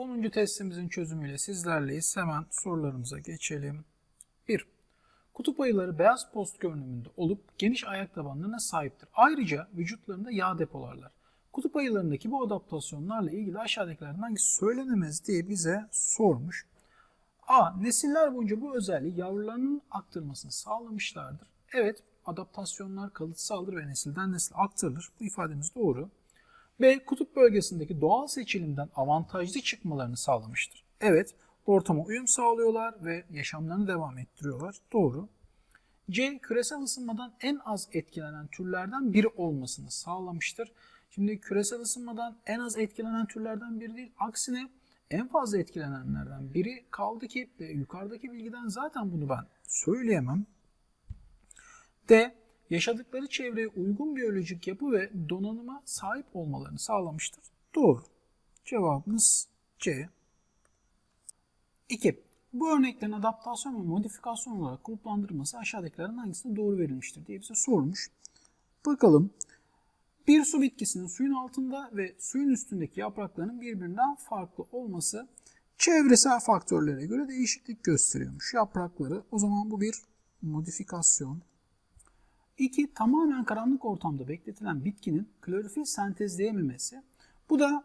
10. testimizin çözümüyle sizlerleyiz. Hemen sorularımıza geçelim. 1. Kutup ayıları beyaz post görünümünde olup geniş ayak tabanlarına sahiptir. Ayrıca vücutlarında yağ depolarlar. Kutup ayılarındaki bu adaptasyonlarla ilgili aşağıdakilerden hangisi söylenemez diye bize sormuş. A. Nesiller boyunca bu özelliği yavrularının aktarmasını sağlamışlardır. Evet, adaptasyonlar kalıtsaldır ve nesilden nesile aktarılır. Bu ifademiz doğru. B. Kutup bölgesindeki doğal seçilimden avantajlı çıkmalarını sağlamıştır. Evet, ortama uyum sağlıyorlar ve yaşamlarını devam ettiriyorlar. Doğru. C. Küresel ısınmadan en az etkilenen türlerden biri olmasını sağlamıştır. Şimdi küresel ısınmadan en az etkilenen türlerden biri değil, aksine en fazla etkilenenlerden biri kaldı ki yukarıdaki bilgiden zaten bunu ben söyleyemem. D. Yaşadıkları çevreye uygun biyolojik yapı ve donanıma sahip olmalarını sağlamıştır. Doğru. Cevabımız C. 2. Bu örneklerin adaptasyon ve modifikasyon olarak gruplandırılması aşağıdakilerden hangisinde doğru verilmiştir diye bize sormuş. Bakalım. Bir su bitkisinin suyun altında ve suyun üstündeki yapraklarının birbirinden farklı olması çevresel faktörlere göre değişiklik gösteriyormuş. Yaprakları o zaman bu bir modifikasyon. 2. Tamamen karanlık ortamda bekletilen bitkinin klorofil sentezleyememesi. Bu da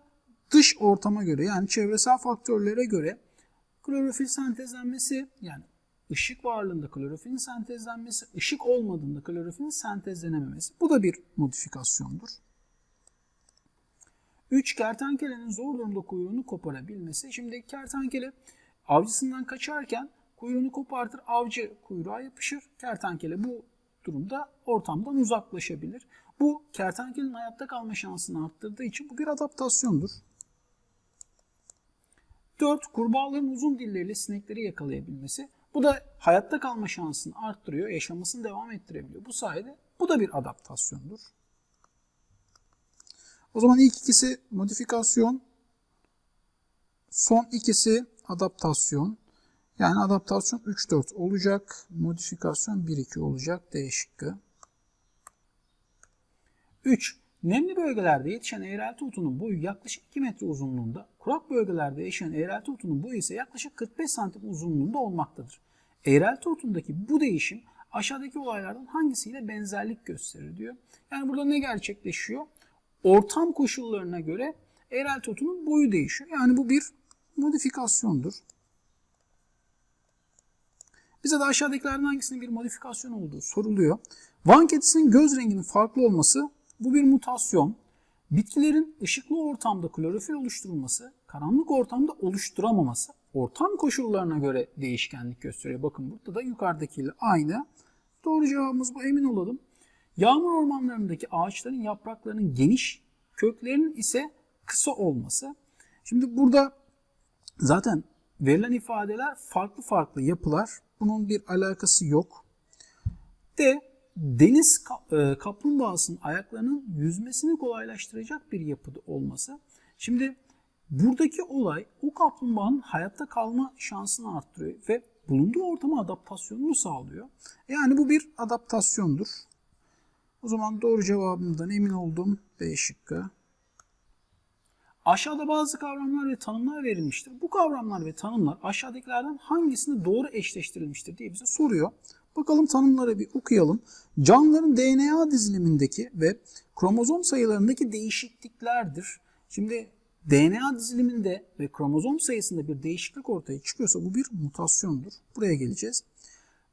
dış ortama göre yani çevresel faktörlere göre klorofil sentezlenmesi yani ışık varlığında klorofilin sentezlenmesi, ışık olmadığında klorofilin sentezlenememesi. Bu da bir modifikasyondur. 3. Kertenkelenin zor durumda kuyruğunu koparabilmesi. Şimdi kertenkele avcısından kaçarken kuyruğunu kopartır, avcı kuyruğa yapışır. Kertenkele bu durumda ortamdan uzaklaşabilir. Bu kertenkelenin hayatta kalma şansını arttırdığı için bu bir adaptasyondur. 4. Kurbağaların uzun dilleriyle sinekleri yakalayabilmesi. Bu da hayatta kalma şansını arttırıyor, yaşamasını devam ettirebiliyor. Bu sayede bu da bir adaptasyondur. O zaman ilk ikisi modifikasyon, son ikisi adaptasyon. Yani adaptasyon 3-4 olacak, modifikasyon 1-2 olacak D şıkkı. 3. Nemli bölgelerde yetişen eğrelti otunun boyu yaklaşık 2 metre uzunluğunda, kurak bölgelerde yaşayan eğrelti otunun boyu ise yaklaşık 45 santim uzunluğunda olmaktadır. Eğrelti otundaki bu değişim aşağıdaki olaylardan hangisiyle benzerlik gösterir diyor. Yani burada ne gerçekleşiyor? Ortam koşullarına göre eğrelti otunun boyu değişiyor. Yani bu bir modifikasyondur. Bize de aşağıdakilerden hangisinin bir modifikasyon olduğu soruluyor. Van kedisinin göz renginin farklı olması bu bir mutasyon. Bitkilerin ışıklı ortamda klorofil oluşturulması, karanlık ortamda oluşturamaması ortam koşullarına göre değişkenlik gösteriyor. Bakın burada da yukarıdakiyle aynı. Doğru cevabımız bu emin olalım. Yağmur ormanlarındaki ağaçların yapraklarının geniş, köklerinin ise kısa olması. Şimdi burada zaten verilen ifadeler farklı farklı yapılar. Bunun bir alakası yok. De deniz e, kaplumbağasının ayaklarının yüzmesini kolaylaştıracak bir yapıda olması. Şimdi buradaki olay o kaplumbağanın hayatta kalma şansını arttırıyor ve bulunduğu ortama adaptasyonunu sağlıyor. Yani bu bir adaptasyondur. O zaman doğru cevabımdan emin oldum. B şıkkı. Aşağıda bazı kavramlar ve tanımlar verilmiştir. Bu kavramlar ve tanımlar aşağıdakilerden hangisini doğru eşleştirilmiştir diye bize soruyor. Bakalım tanımları bir okuyalım. Canlıların DNA dizilimindeki ve kromozom sayılarındaki değişikliklerdir. Şimdi DNA diziliminde ve kromozom sayısında bir değişiklik ortaya çıkıyorsa bu bir mutasyondur. Buraya geleceğiz.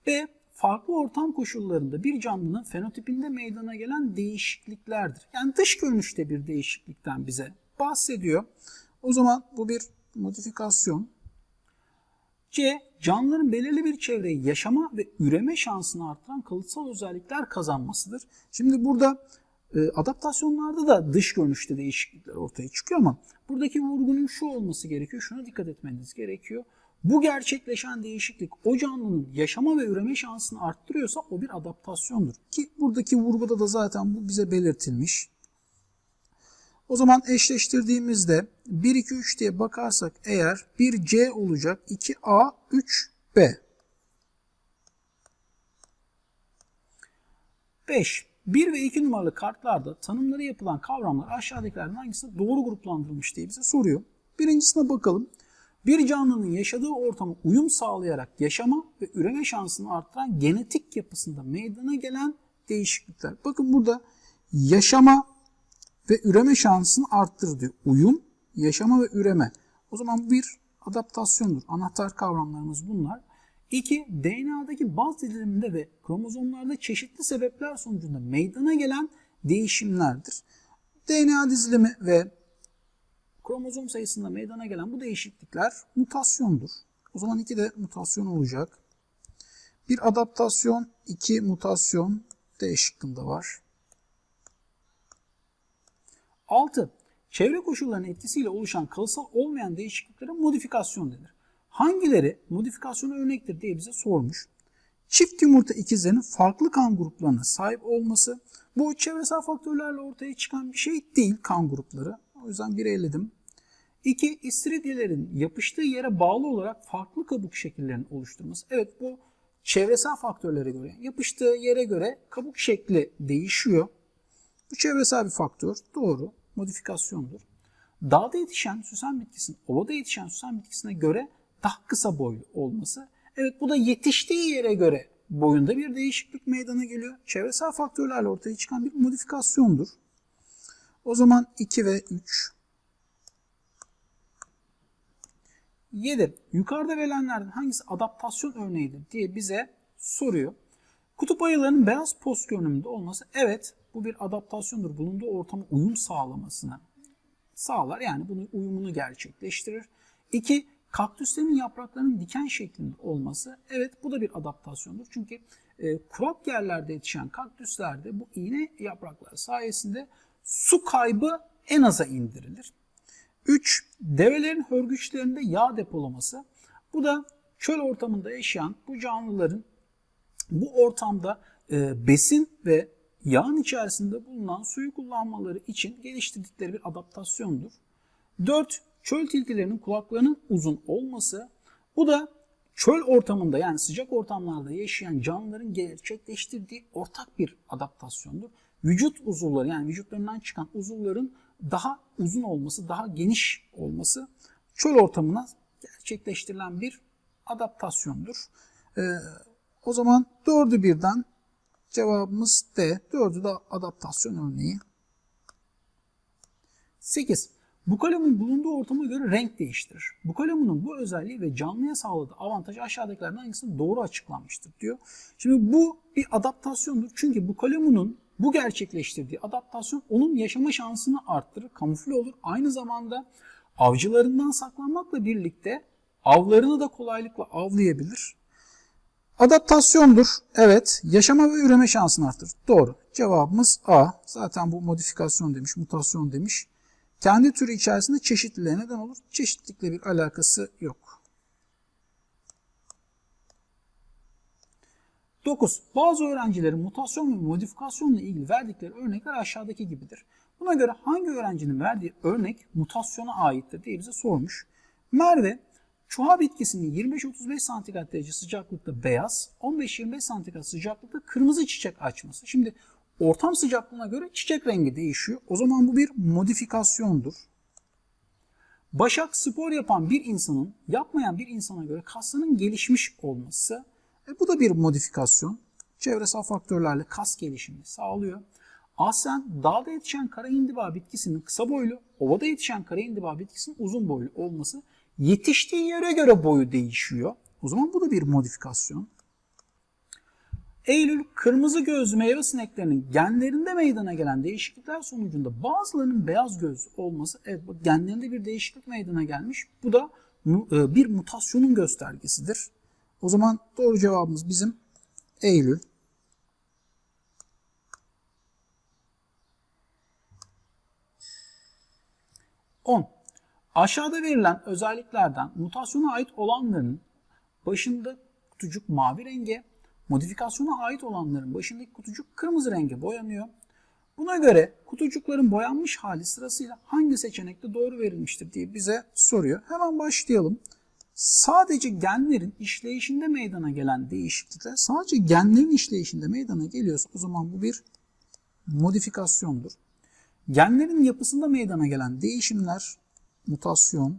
Ve farklı ortam koşullarında bir canlının fenotipinde meydana gelen değişikliklerdir. Yani dış görünüşte bir değişiklikten bize bahsediyor. O zaman bu bir modifikasyon. C. Canlıların belirli bir çevreyi yaşama ve üreme şansını artıran kalıtsal özellikler kazanmasıdır. Şimdi burada e, adaptasyonlarda da dış görünüşte değişiklikler ortaya çıkıyor ama buradaki vurgunun şu olması gerekiyor. Şuna dikkat etmeniz gerekiyor. Bu gerçekleşen değişiklik o canlının yaşama ve üreme şansını arttırıyorsa o bir adaptasyondur. Ki buradaki vurguda da zaten bu bize belirtilmiş. O zaman eşleştirdiğimizde 1, 2, 3 diye bakarsak eğer 1C olacak, 2A, 3B. 5. 1 ve 2 numaralı kartlarda tanımları yapılan kavramlar aşağıdakilerden hangisi doğru gruplandırılmış diye bize soruyor. Birincisine bakalım. Bir canlının yaşadığı ortama uyum sağlayarak yaşama ve üreme şansını arttıran genetik yapısında meydana gelen değişiklikler. Bakın burada yaşama ve üreme şansını arttırır diyor. Uyum, yaşama ve üreme. O zaman bir adaptasyondur. Anahtar kavramlarımız bunlar. İki, DNA'daki baz diziliminde ve kromozomlarda çeşitli sebepler sonucunda meydana gelen değişimlerdir. DNA dizilimi ve kromozom sayısında meydana gelen bu değişiklikler mutasyondur. O zaman iki de mutasyon olacak. Bir adaptasyon, iki mutasyon D şıkkında var. 6. Çevre koşullarının etkisiyle oluşan kalıtsal olmayan değişikliklere modifikasyon denir. Hangileri modifikasyona örnektir diye bize sormuş. Çift yumurta ikizlerinin farklı kan gruplarına sahip olması bu çevresel faktörlerle ortaya çıkan bir şey değil kan grupları. O yüzden bir eledim. 2. İstiridiyelerin yapıştığı yere bağlı olarak farklı kabuk şekillerinin oluşturması. Evet bu çevresel faktörlere göre, yapıştığı yere göre kabuk şekli değişiyor. Bu çevresel bir faktör. Doğru. Modifikasyondur. Dağda yetişen süsen bitkisinin ovada yetişen süsen bitkisine göre daha kısa boylu olması. Evet bu da yetiştiği yere göre boyunda bir değişiklik meydana geliyor. Çevresel faktörlerle ortaya çıkan bir modifikasyondur. O zaman 2 ve 3. 7. Yukarıda verilenlerden hangisi adaptasyon örneğidir diye bize soruyor. Kutup ayılarının beyaz post görünümünde olması evet bu bir adaptasyondur. Bulunduğu ortama uyum sağlamasına sağlar. Yani bunun uyumunu gerçekleştirir. 2. Kaktüslerin yapraklarının diken şeklinde olması evet bu da bir adaptasyondur. Çünkü e, kurak yerlerde yetişen kaktüslerde bu iğne yapraklar sayesinde su kaybı en aza indirilir. 3. Develerin hörgüçlerinde yağ depolaması. Bu da çöl ortamında yaşayan bu canlıların bu ortamda e, besin ve yağın içerisinde bulunan suyu kullanmaları için geliştirdikleri bir adaptasyondur. 4. Çöl tilkilerinin kulaklarının uzun olması. Bu da çöl ortamında yani sıcak ortamlarda yaşayan canlıların gerçekleştirdiği ortak bir adaptasyondur. Vücut uzuvları yani vücutlarından çıkan uzuvların daha uzun olması, daha geniş olması çöl ortamına gerçekleştirilen bir adaptasyondur. Ee, o zaman dördü birden cevabımız D. Dördü de adaptasyon örneği. 8. Bukalemun bulunduğu ortama göre renk değiştirir. Bukalemunun bu özelliği ve canlıya sağladığı avantaj aşağıdakilerden hangisinin doğru açıklanmıştır diyor. Şimdi bu bir adaptasyondur. Çünkü bukalemunun bu gerçekleştirdiği adaptasyon onun yaşama şansını arttırır, kamufle olur. Aynı zamanda avcılarından saklanmakla birlikte avlarını da kolaylıkla avlayabilir. Adaptasyondur. Evet. Yaşama ve üreme şansını arttırır. Doğru. Cevabımız A. Zaten bu modifikasyon demiş, mutasyon demiş. Kendi türü içerisinde çeşitliliğe neden olur. Çeşitlilikle bir alakası yok. 9. Bazı öğrencilerin mutasyon ve modifikasyonla ilgili verdikleri örnekler aşağıdaki gibidir. Buna göre hangi öğrencinin verdiği örnek mutasyona aittir diye bize sormuş. Merve, çuha bitkisinin 25-35 santigrat derece sıcaklıkta beyaz, 15-25 santigrat sıcaklıkta kırmızı çiçek açması. Şimdi ortam sıcaklığına göre çiçek rengi değişiyor. O zaman bu bir modifikasyondur. Başak spor yapan bir insanın yapmayan bir insana göre kaslarının gelişmiş olması e bu da bir modifikasyon. Çevresel faktörlerle kas gelişimini sağlıyor. Aslen dağda yetişen kara indiba bitkisinin kısa boylu, ovada yetişen kara indiba bitkisinin uzun boylu olması yetiştiği yere göre boyu değişiyor. O zaman bu da bir modifikasyon. Eylül kırmızı gözlü meyve sineklerinin genlerinde meydana gelen değişiklikler sonucunda bazılarının beyaz göz olması evet genlerinde bir değişiklik meydana gelmiş. Bu da e, bir mutasyonun göstergesidir. O zaman doğru cevabımız bizim Eylül. On. Aşağıda verilen özelliklerden mutasyona ait olanların başında kutucuk mavi renge, modifikasyona ait olanların başındaki kutucuk kırmızı renge boyanıyor. Buna göre kutucukların boyanmış hali sırasıyla hangi seçenekte doğru verilmiştir diye bize soruyor. Hemen başlayalım sadece genlerin işleyişinde meydana gelen değişiklikler sadece genlerin işleyişinde meydana geliyorsa o zaman bu bir modifikasyondur. Genlerin yapısında meydana gelen değişimler mutasyon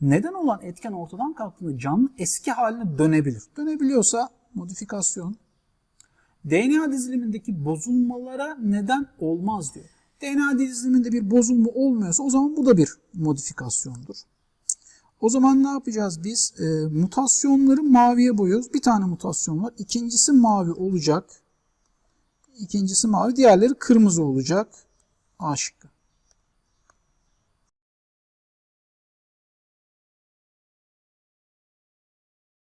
neden olan etken ortadan kalktığında canlı eski haline dönebilir. Dönebiliyorsa modifikasyon DNA dizilimindeki bozulmalara neden olmaz diyor. DNA diziliminde bir bozulma olmuyorsa o zaman bu da bir modifikasyondur. O zaman ne yapacağız biz? E, mutasyonları maviye boyuyoruz. Bir tane mutasyon var. İkincisi mavi olacak. İkincisi mavi. Diğerleri kırmızı olacak. A şıkkı.